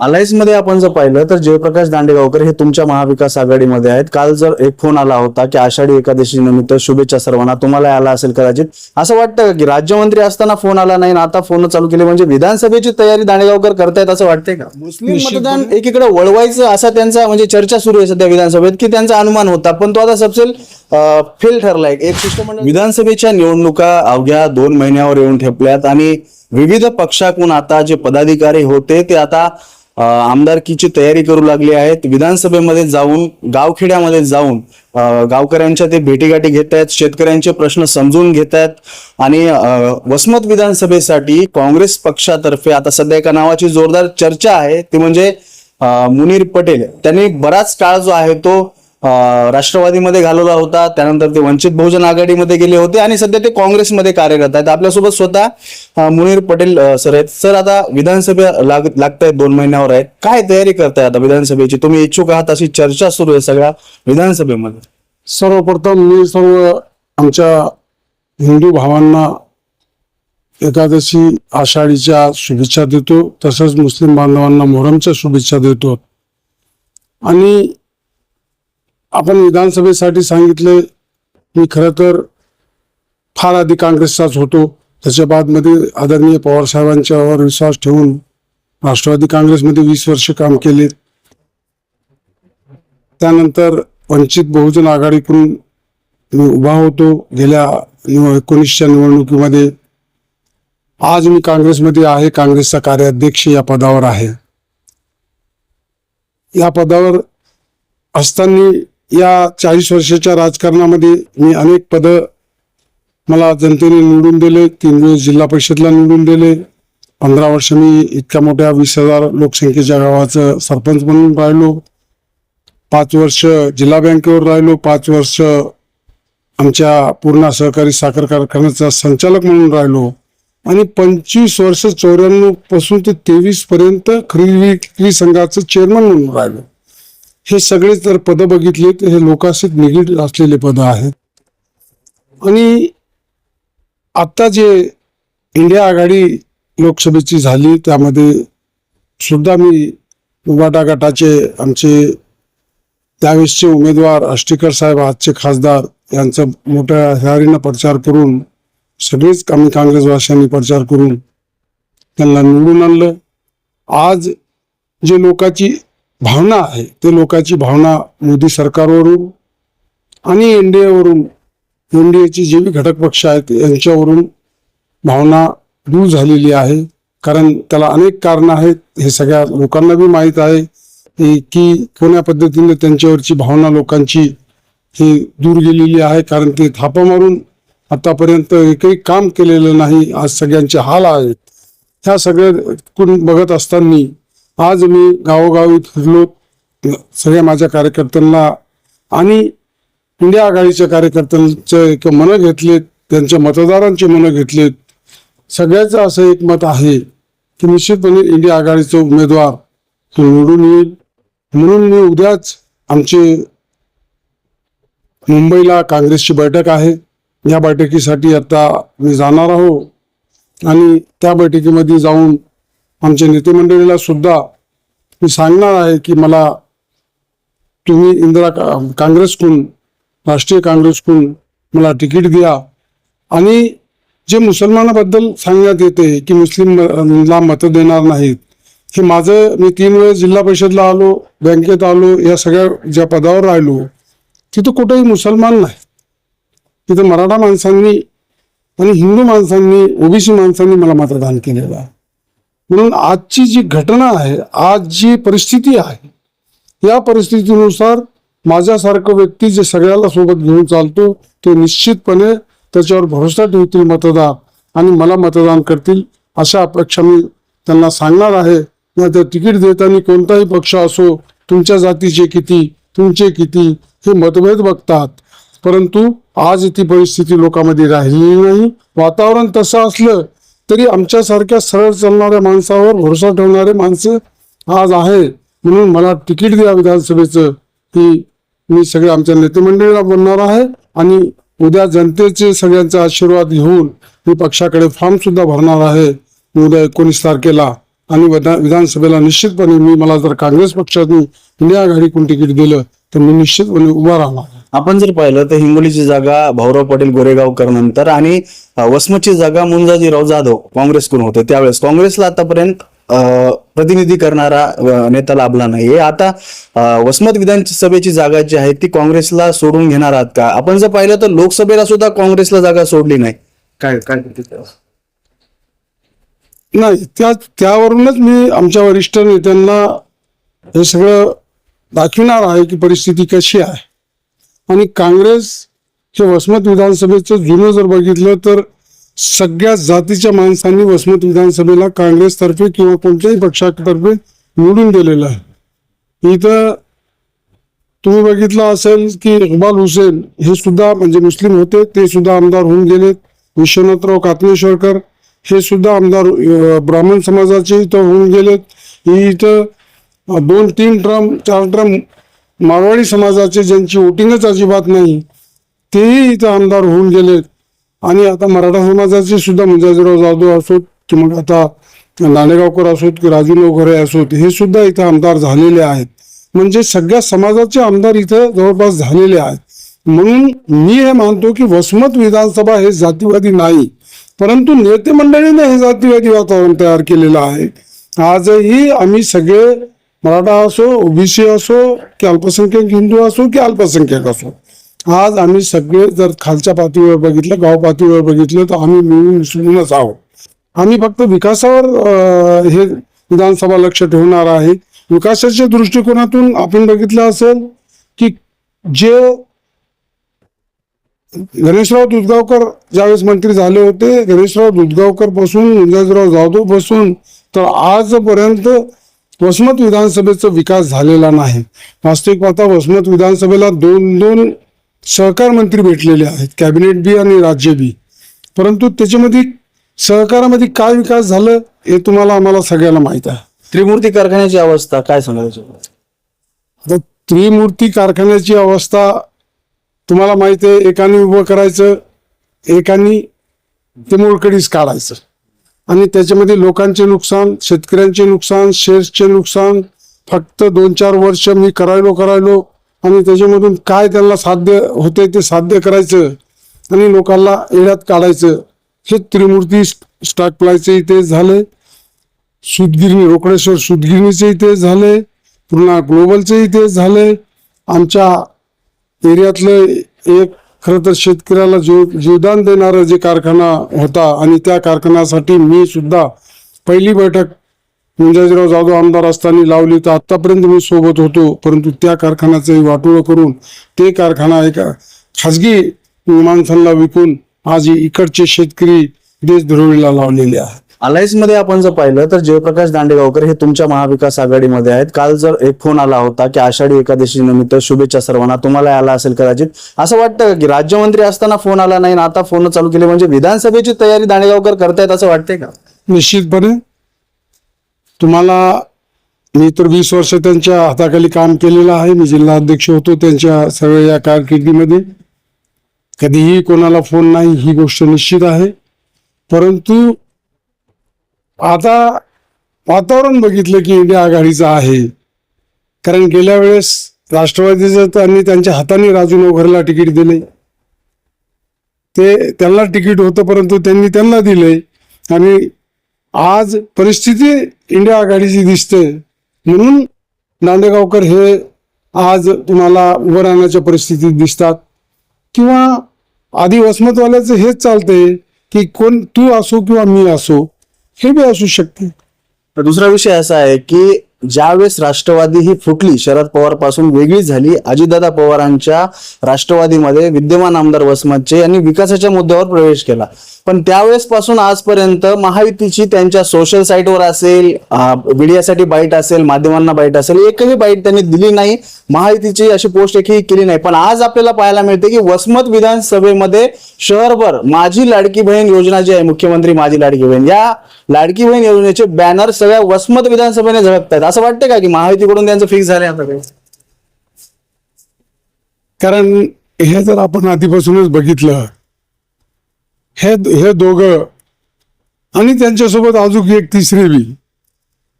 अलायन्समध्ये आपण जर पाहिलं तर जयप्रकाश दांडेगावकर हे तुमच्या महाविकास आघाडीमध्ये आहेत. काल जर एक फोन आला होता की आषाढी एकादशी निमित्त शुभेच्छा सर्वांना तुम्हाला आला असेल कदाचित. असं वाटतं का की राज्यमंत्री असताना फोन आला नाही आणि आता फोन चालू केले म्हणजे विधानसभेची तयारी दांडेगावकर करतायत असं वाटतंय का? मुस्लिम मतदान एकीकडे वळवायचं असा त्यांचा म्हणजे चर्चा सुरू आहे सध्या विधानसभेत की त्यांचा अनुमान होता. पण तो आता सबसेल फेल ठरलाय. एक शिष्टमंडळ विधानसभेच्या निवडणुका अवघ्या दोन महिन्यावर येऊन ठेपल्यात आणि विविध पक्षाकडून आता जे पदाधिकारी होते ते आता आमदारकीची तयारी करू लागली आहेत. विधानसभेमध्ये जाऊन गावखेड्यामध्ये जाऊन गावकऱ्यांच्या ते भेटीगाठी घेत आहेत शेतकऱ्यांचे प्रश्न समजून घेत आहेत आणि वसमत विधानसभेसाठी काँग्रेस पक्षातर्फे आता सध्या एका नावाची जोरदार चर्चा आहे. ती म्हणजे मुनीर पटेल. त्यांनी बराच काळ जो आहे तो राष्ट्रवादीमध्ये घालवला होता. त्यानंतर ते वंचित बहुजन आघाडीमध्ये गेले होते आणि सध्या ते काँग्रेसमध्ये कार्यरत आहेत. आपल्यासोबत स्वतः मुनीर पटेल सर आहेत. सर आता विधानसभे लाग लागत आहेत दोन महिन्यावर आहेत. काय तयारी करताय आता विधानसभेची? तुम्ही इच्छुक आहात अशी चर्चा सुरू आहे सगळ्या विधानसभेमध्ये. सर्वप्रथम मी सर्व आमच्या हिंदू भावांना एकादशी आषाढीच्या शुभेच्छा देतो. तसंच मुस्लिम बांधवांना मोहरमच्या शुभेच्छा देतो. आणि आपण विधानसभेसाठी सांगितले मी खरं तर फार आधी काँग्रेसचाच होतो. त्याच्या बादमध्ये आदरणीय पवार साहेबांच्यावर विश्वास ठेवून राष्ट्रवादी काँग्रेसमध्ये वीस वर्ष काम केले. त्यानंतर वंचित बहुजन आघाडीकडून मी उभा होतो गेल्या एकोणीसच्या निवडणुकीमध्ये. आज मी काँग्रेसमध्ये आहे काँग्रेसचा कार्याध्यक्ष या पदावर आहे. या पदावर असताना या चाळीस वर्षाच्या राजकारणामध्ये मी अनेक पदं मला जनतेने निवडून दिले तीन वेळेस जिल्हा परिषदला निवडून दिले. पंधरा वर्ष मी इतक्या मोठ्या वीस हजार लोकसंख्येच्या गावाचं सरपंच म्हणून राहिलो. पाच वर्ष जिल्हा बँकेवर राहिलो पाच वर्ष आमच्या पूर्णा सहकारी साखर कारखान्याचा संचालक म्हणून राहिलो. आणि पंचवीस वर्ष चौऱ्याण्णवपासून ते तेवीस पर्यंत खरेदी विक्री संघाचं चेअरमन म्हणून राहिलो. हे सगळे जर पद बघितले तर हे लोकांशी निगडीत असलेले पद आहेत. आणि आता जे इंडिया आघाडी लोकसभेची झाली त्यामध्ये सुद्धा मी उबाटा गटाचे आमचे त्यावेळेसचे उमेदवार आष्टीकर साहेब आजचे खासदार यांचं मोठ्या हेारीनं प्रचार करून सगळेच आम्ही काँग्रेसवासियांनी प्रचार करून त्यांना निवडून आणलं. आज जे लोकांची भावना आहे. ते लोकांची भावना मोदी सरकारवरून आणि एन डी एवरून एन डी एनडीएचे जे बी घटक पक्ष आहेत यांच्यावरून भावना दूर झालेली आहे. कारण त्याला अनेक कारणं आहेत. हे सगळ्या लोकांना बी माहीत आहे. की कोण्या पद्धतीने त्यांच्यावरची भावना लोकांची ही दूर गेलेली आहे. कारण ते थापा मारून आतापर्यंत एकही काम केलेलं नाही. आज सगळ्यांचे हाल आहेत. ह्या सगळ्या कुण बघत असताना आज मी गावोगावी फिरलो. सगळ्या माझ्या कार्यकर्त्यांना आणि इंडिया आघाडीच्या कार्यकर्त्यांचे एक मनं घेतलेत त्यांच्या मतदारांचे मनं घेतलेत. सगळ्याचं असं एक मत आहे की निश्चितपणे इंडिया आघाडीचा उमेदवार निवडून येईल. म्हणून मी उद्याच आमचे मुंबईला काँग्रेसची बैठक आहे. या बैठकीसाठी आता मी जाणार आहो. आणि त्या बैठकीमध्ये जाऊन आमच्या नेतेमंडळीला सुद्धा मी सांगणार आहे की मला तुम्ही इंदिरा का- काँग्रेसकडून राष्ट्रीय काँग्रेसकडून मला तिकीट द्या. आणि जे मुसलमानाबद्दल सांगण्यात येते की मुस्लिमला मतं देणार नाहीत हे माझं मी तीन वेळेस जिल्हा परिषदला आलो बँकेत आलो या सगळ्या ज्या पदावर राहिलो तिथं कुठेही मुसलमान नाही. तिथं मराठा माणसांनी आणि हिंदू माणसांनी ओबीसी माणसांनी मला मतदान केलेलं आहे. म्हणून आजची जी घटना आहे आज जी परिस्थिती आहे या परिस्थितीनुसार माझ्यासारखं व्यक्ती जे सगळ्याला सोबत घेऊन चालतो ते निश्चितपणे त्याच्यावर भरोसा ठेवतील मतदार आणि मला मतदान करतील अशा अपेक्षा मी त्यांना सांगणार आहे. नाही तर तिकीट देताना कोणताही पक्ष असो तुमच्या जातीचे किती तुमचे किती हे मतभेद बघतात. परंतु आज ती परिस्थिती लोकांमध्ये राहिलेली नाही. वातावरण तसं असलं तरी आमच्यासारख्या सरळ चालणाऱ्या माणसावर भरोसा ठेवणारे माणसं आज आहे. म्हणून मला तिकीट द्या विधानसभेचं. ही मी सगळे आमच्या नेतेमंडळीला बोलणार आहे आणि उद्या जनतेचे सगळ्यांचा आशीर्वाद घेऊन मी पक्षाकडे फॉर्म सुद्धा भरणार आहे. उद्या एकोणीस तारखेला. आणि विधानसभेला निश्चितपणे मी मला जर काँग्रेस पक्षाने इंडिया आघाडीकडून तिकीट दिलं तर मी निश्चितपणे उभा राहणार आपण जर पाहिलं तर हिंगोलीची जागा भाऊराव पाटील गोरेगावकर नंतर आणि वसमतची जागा मुंजाजीराव जाधव काँग्रेसकडून होते. त्यावेळेस काँग्रेसला आतापर्यंत अ, प्रतिनिधी करणारा नेता लाभला नाही आता वसमत विधानसभेची जागा जी आहे ती काँग्रेसला सोडून घेणार आहात का? आपण जर पाहिलं तर लोकसभेला सुद्धा काँग्रेसला जागा सोडली नाही. काय काय नाही त्या त्यावरूनच मी आमच्या वरिष्ठ नेत्यांना हे सगळं दाखविणार आहे की परिस्थिती कशी आहे. आणि काँग्रेस हे वसमत विधानसभेचं जुनं जर बघितलं तर सगळ्या जातीच्या माणसांनी वसमत विधानसभेला काँग्रेसतर्फे किंवा कोणत्याही पक्षातर्फे निवडून दिलेलं आहे. इथं तुम्ही बघितलं असेल की इकबाल हुसेन हे सुद्धा म्हणजे मुस्लिम होते ते सुद्धा आमदार होऊन गेलेत. विश्वनाथराव कातनेश्वरकर हे सुद्धा आमदार ब्राह्मण समाजाचे इथं होऊन गेलेत. इथं दोन तीन ट्रम चार ट्रम मारवाडी समाजाचे ज्यांची वोटिंगच अजिबात नाही तेही इथं आमदार होऊन गेलेत आणि आता मराठा समाजाचे सुद्धा मुंजाजीराव जाधव असोत की मग आता नाणेगावकर असोत की राजू नवघरे असोत हे सुद्धा इथं आमदार झालेले आहेत. म्हणजे सगळ्या समाजाचे आमदार इथं जवळपास झालेले आहेत. म्हणून मी हे मानतो की वसमत विधानसभा हे जातीवादी नाही परंतु नेते मंडळीने हे जातीवादी वातावरण तयार केलेलं आहे. आजही आम्ही सगळे मराठा असो ओबीसी असो की अल्पसंख्याक हिंदू असो की अल्पसंख्याक असो. आज आम्ही सगळे जर खालच्या पातळीवर बघितलं गाव पातळीवर बघितलं तर आम्ही मिळून मिसळूनच आहोत. आम्ही फक्त विकासावर हे विधानसभा लक्ष ठेवणार आहे. विकासाच्या दृष्टिकोनातून आपण बघितलं असेल की जे गणेशराव दुधगावकर ज्यावेळेस मंत्री झाले होते गणेशराव दुधगावकरपासून मुंजाजीराव जाधवपासून तर आजपर्यंत वसमत विधानसभेचा विकास झालेला नाही. वास्तविक पाहता वसमत विधानसभेला दोन दोन सहकार मंत्री भेटलेले आहेत कॅबिनेट बी आणि राज्य बी. परंतु त्याच्यामध्ये सहकारामध्ये काय विकास झालं हे तुम्हाला आम्हाला सगळ्याला माहीत आहे. त्रिमूर्ती कारखान्याची अवस्था काय सांगायचं आता त्रिमूर्ती कारखान्याची अवस्था तुम्हाला माहिती आहे एकाने उभं करायचं एकाने ते मोडकडीच काढायचं. आणि त्याच्यामध्ये लोकांचे नुकसान शेतकऱ्यांचे नुकसान शेअर्सचे नुकसान फक्त दोन चार वर्ष मी करायलो करायलो. आणि त्याच्यामधून काय त्यांना साध्य होते ते साध्य करायचं आणि लोकांना येण्यात काढायचं. हे त्रिमूर्ती स्टॉक प्लायचं इथे झाले सुदगिरणी रोकडेश्वर सुदगिरणीचे इथे झाले पुन्हा ग्लोबलचे इथे झाले आमच्या एरियातलं एक खरं तर शेतकऱ्याला जीव जीवदान देणारा जे कारखाना होता आणि त्या कारखान्यासाठी मी सुद्धा पहिली बैठक मुंजाजीराव जाधव आमदार असताना लावली तर आतापर्यंत मी सोबत होतो परंतु त्या कारखान्याचंही वाटोळं करून ते कारखाना एका खाजगी माणसांना विकून आज इकडचे शेतकरी देशद्रोहीला लावलेले आहेत. अलायन्समध्ये आपण जर पाहिलं तर जयप्रकाश दांडेगावकर हे तुमच्या महाविकास आघाडीमध्ये आहेत. काल जर एक फोन आला होता की आषाढी एकादशी निमित्त शुभेच्छा सर्वांना तुम्हाला आला असेल कदाचित. असं वाटतं की राज्यमंत्री असताना फोन आला नाही आणि आता फोन चालू केले म्हणजे विधानसभेची तयारी दांडेगावकर करतायत असं वाटतंय का? निश्चितपणे. तुम्हाला मी तर वीस वर्ष त्यांच्या हाताखाली काम केलेलं आहे. मी जिल्हा अध्यक्ष होतो त्यांच्या सगळ्या या कारकिर्दीमध्ये. कधीही कोणाला फोन नाही ही गोष्ट निश्चित आहे. परंतु आता वातावरण बघितलं की इंडिया आघाडीचं आहे. कारण गेल्या वेळेस राष्ट्रवादीचं त्यांनी त्यांच्या हाताने राजू नवघरला तिकीट दिले. ते त्यांना तिकीट होतं परंतु त्यांनी त्यांना दिले. आणि आज परिस्थिती इंडिया आघाडीची दिसते. म्हणून नांदेगावकर हे आज तुम्हाला उभं राहण्याच्या परिस्थितीत दिसतात. किंवा आधी वसमतवाल्याचं हेच चालतंय की कोण तू असो किंवा मी असो हे बी असू शकते. तर दुसरा विषय असा आहे की ज्यावेळेस राष्ट्रवादी ही फुटली शरद पवारपासून वेगळी झाली अजितदादा पवारांच्या राष्ट्रवादीमध्ये विद्यमान आमदार वसमतचे यांनी विकासाच्या मुद्द्यावर प्रवेश केला. पण त्यावेळेस पासून आजपर्यंत महायुतीची त्यांच्या सोशल साईटवर असेल मीडियासाठी बाईट असेल माध्यमांना बाईट असेल एकही बाईट त्यांनी दिली नाही. महायुतीची अशी पोस्ट एकही केली नाही. पण आज आपल्याला पाहायला मिळते की वसमत विधानसभेमध्ये शहरभर माझी लाडकी बहीण योजना जी आहे मुख्यमंत्री माझी लाडकी बहीण या लाडकी बहीण योजनेचे बॅनर सगळ्या वसमत विधानसभेने झळकतात असं वाटतं का की महायुतीकडून त्यांचं फिक्स झालंय आता काही? कारण हे जर आपण आधीपासूनच बघितलं हे हे दोघं आणि त्यांच्यासोबत अजून एक तिसरी बी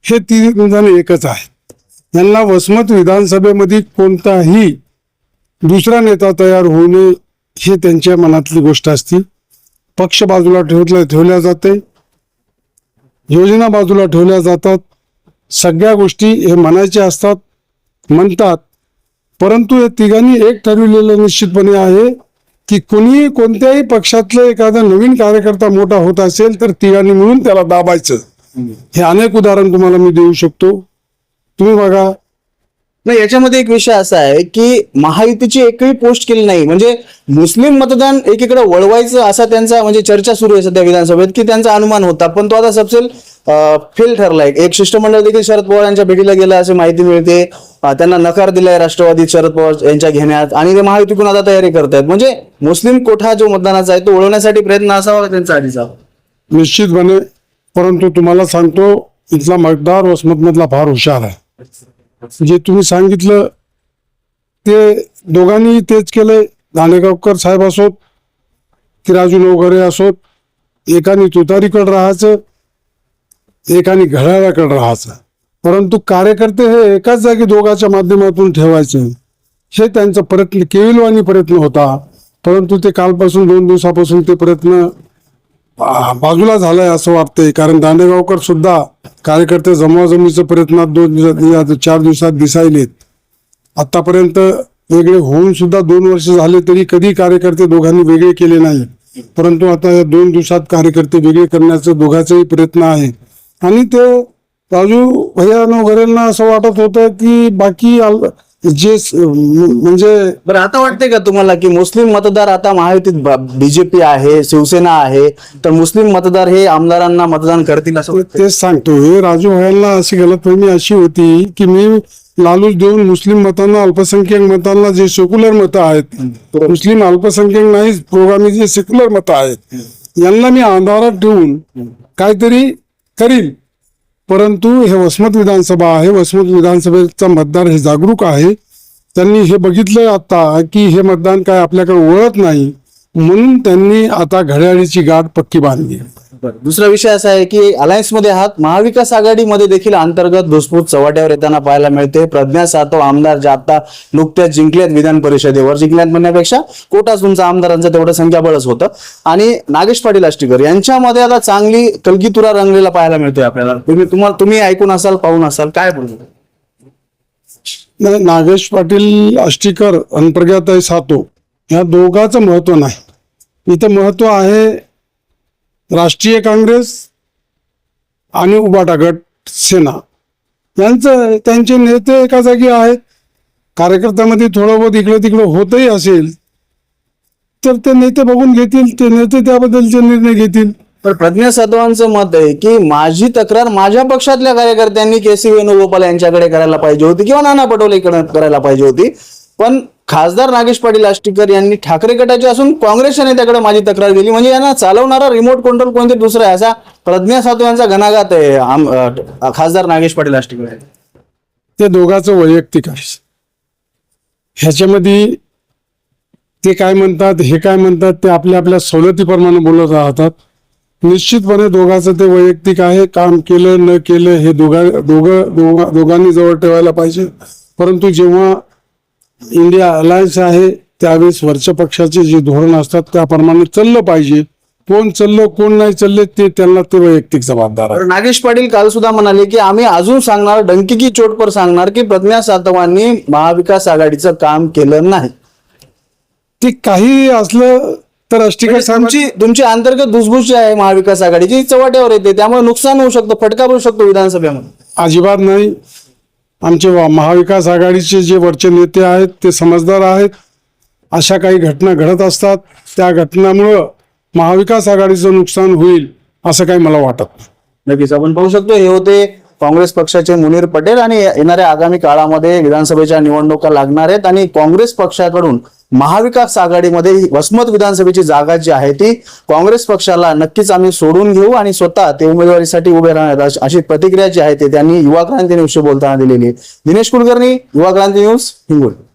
हे तीन जण एकच आहेत. यांना वसमत विधानसभेमध्ये कोणताही दुसरा नेता तयार होणे हे त्यांच्या मनातली गोष्ट असती. पक्ष बाजूला ठेवलं ठेवल्या जाते. योजना बाजूला ठेवल्या जातात. सगळ्या गोष्टी हे म्हणायच्या असतात म्हणतात. परंतु या तिघांनी एक ठरविलेलं निश्चितपणे आहे की कुणी कोणत्याही पक्षातलं एखादा नवीन कार्यकर्ता मोठा होत असेल तर तिघांनी मिळून त्याला दाबायचं. हे अनेक उदाहरण तुम्हाला मी देऊ शकतो. तुम्ही बघा नाही याच्यामध्ये एक विषय असा आहे की महायुतीची एकही पोस्ट केली नाही. म्हणजे मुस्लिम मतदान एकीकडे वळवायचं असा त्यांचा म्हणजे चर्चा सुरू आहे सध्या विधानसभेत की त्यांचा अनुमान होता. पण तो आता सबसेल फेल ठरलाय. एक शिष्टमंडळ देखील शरद पवार यांच्या भेटीला गेलं अशी माहिती मिळते. त्यांना नकार दिलाय राष्ट्रवादी शरद पवार यांच्या घेण्यात. आणि ते महायुतीकडून आता तयारी करतायत. म्हणजे मुस्लिम कोठा जो मतदानाचा आहे तो वळवण्यासाठी प्रयत्न असावा त्यांचा आधीचा? निश्चितपणे. परंतु तुम्हाला सांगतो इथला मतदार वसमतमधला फार हुशार आहे. जे तुम्ही सांगितलं ते दोघांनी तेच केलंय. दांडेगावकर साहेब असोत की राजू नवघरे असोत एकाने तुतारीकडे राहायचं एकाने घड्याळाकडे राहायचं. परंतु कार्यकर्ते हे एकाच जागी दोघाच्या माध्यमातून ठेवायचे. हे त्यांचा प्रयत्न केविलवाणी प्रयत्न होता. परंतु ते कालपासून दोन दिवसापासून ते प्रयत्न बाजूला झालाय असं वाटतंय. कारण दांडेगावकर सुद्धा कार्यकर्ते जमवाजमीच्या प्रयत्नात दोन दिवसात या चार दिवसात दिसायलेत. आतापर्यंत वेगळे होऊन सुद्धा दोन वर्ष झाले तरी कधी कार्यकर्ते दोघांनी वेगळे केले नाही परंतु आता या दोन दिवसात कार्यकर्ते वेगळे करण्याचा दोघांचाही प्रयत्न आहे. आणि ते राजू भैया वगैरेंना असं वाटत होतं की बाकी आल- जे म्हणजे बरं आता वाटतंय का तुम्हाला की मुस्लिम मतदार आता महायुतीत बीजेपी आहे शिवसेना आहे तर मुस्लिम मतदार हे आमदारांना मतदान करतील असं? तेच सांगतोय राजू भयांना अशी गलतफहमी अशी होती की मी लालूच देऊन मुस्लिम मतांना अल्पसंख्याक मतांना जे सेक्युलर मतं आहेत मुस्लिम अल्पसंख्याक नाही प्रोग्रामी जे सेक्युलर मतं आहेत यांना मी अंधारात ठेवून काहीतरी करील परंतु हे वसमत विधानसभा आहे वसमत विधानसभेचा मतदार हे जागरूक आहे. त्यांनी हे बघितलं आता की हे मतदान काय आपल्याकडे वळत नाही. म्हणून त्यांनी आता घड्याळीची गाठ पक्की बांधली. बरं. दुसरा विषय असा आहे की अलायन्समध्ये आहात. महाविकास आघाडीमध्ये देखील अंतर्गत धुसफूस चव्हाट्यावर येताना पाहायला मिळते. प्रज्ञा सातव आमदार जे आता नुकत्याच जिंकल्यात विधान परिषदेवर जिंकल्यात म्हणण्यापेक्षा कोटाच तुमचा आमदारांचं तेवढं संख्याबळच होतं. आणि नागेश पाटील आष्टीकर यांच्यामध्ये आता चांगली कलगीतुरा रंगलेला पाहायला मिळतोय आपल्याला. तुम्ही तुम्हाला तुम्ही ऐकून असाल पाहून असाल काय बोलू नाही नागेश पाटील आष्टीकर आणि प्रज्ञाताई सातो या दोघांचं महत्त्व नाही. इथं महत्त्व आहे राष्ट्रीय काँग्रेस आणि उबाटा गट सेना. यांचं त्यांचे नेते एका जागी आहेत. कार्यकर्त्यामध्ये थोडं बहुत इकडे तिकडे होतही असेल. तर ते नेते बघून घेतील ते नेते त्याबद्दलचे निर्णय घेतील. पण प्रज्ञा सातवांचं मत आहे की माझी तक्रार माझ्या पक्षातल्या कार्यकर्त्यांनी के सी वेणुगोपाल यांच्याकडे करायला पाहिजे होती किंवा नाना पटोलेकडे करायला पाहिजे होती. पण खासदार नागेश पाटील आष्टीकर यांनी ठाकरे गटाचे असून काँग्रेसच्या नेत्याकडे माझी तक्रार गेली. म्हणजे यांना चालवणारा रिमोट कंट्रोल कोणते दुसरा आहे असा प्रज्ञा सातव यांचा घणाघात आहे. खासदार नागेश पाटील आष्टीकर. ते दोघांचं वैयक्तिक आहे. ह्याच्यामध्ये ते काय म्हणतात हे काय म्हणतात ते आपल्या आपल्या सवलतीप्रमाणे बोलत राहतात. निश्चितपणे दोघांचं ते वैयक्तिक आहे. काम केलं न केलं हे दोघा दोघं दोघा- दोघांनी जवळ ठेवायला पाहिजे. परंतु जेव्हा इंडिया अलायन्स आहे त्यावेळेस वरच्या पक्षाचे जे धोरण असतात त्याप्रमाणे चाललं पाहिजे. कोण चाललं कोण नाही चालले ते त्यांना ते वैयक्तिक जबाबदार आहे. नागेश पाटील काल सुद्धा म्हणाले की आम्ही अजून सांगणार डंकी की चोट पर सांगणार की प्रज्ञा सातवांनी महाविकास आघाडीचं काम केलं नाही. ते काही असलं तर अष्टिका सांग तुमची तुमची अंतर्गत धुसफूस जी आहे महाविकास आघाडीची चव्हाट्यावर येते. त्यामुळे नुकसान होऊ शकतं फटका बसू शकतो विधानसभेमध्ये. अजिबात नाही. आमचे वा- महाविकास आघाडीचे जे वरचे नेते आहेत ते समजदार आहेत. अशा काही घटना घडत असतात. त्या घटनामुळं महाविकास आघाडीचं नुकसान होईल असं काही मला वाटत नक्कीच. आपण पाहू शकतो हे होते काँग्रेस पक्षाचे मुनीर पटेल आणि येणाऱ्या आगामी काळामध्ये विधानसभेच्या निवडणुका लागणार आहेत आणि काँग्रेस पक्षाकडून महाविकास आघाडीमध्ये वसमत विधानसभेची जागा जी आहे ती काँग्रेस पक्षाला नक्कीच आम्ही सोडून घेऊ आणि स्वतः ते उमेदवारीसाठी उभे राहणार अशी- अशी प्रतिक्रिया जी आहे ते त्यांनी युवा क्रांती न्यूजशी बोलताना दिलेली आहे. दिनेश कुलकर्णी युवा क्रांती न्यूज हिंगोली.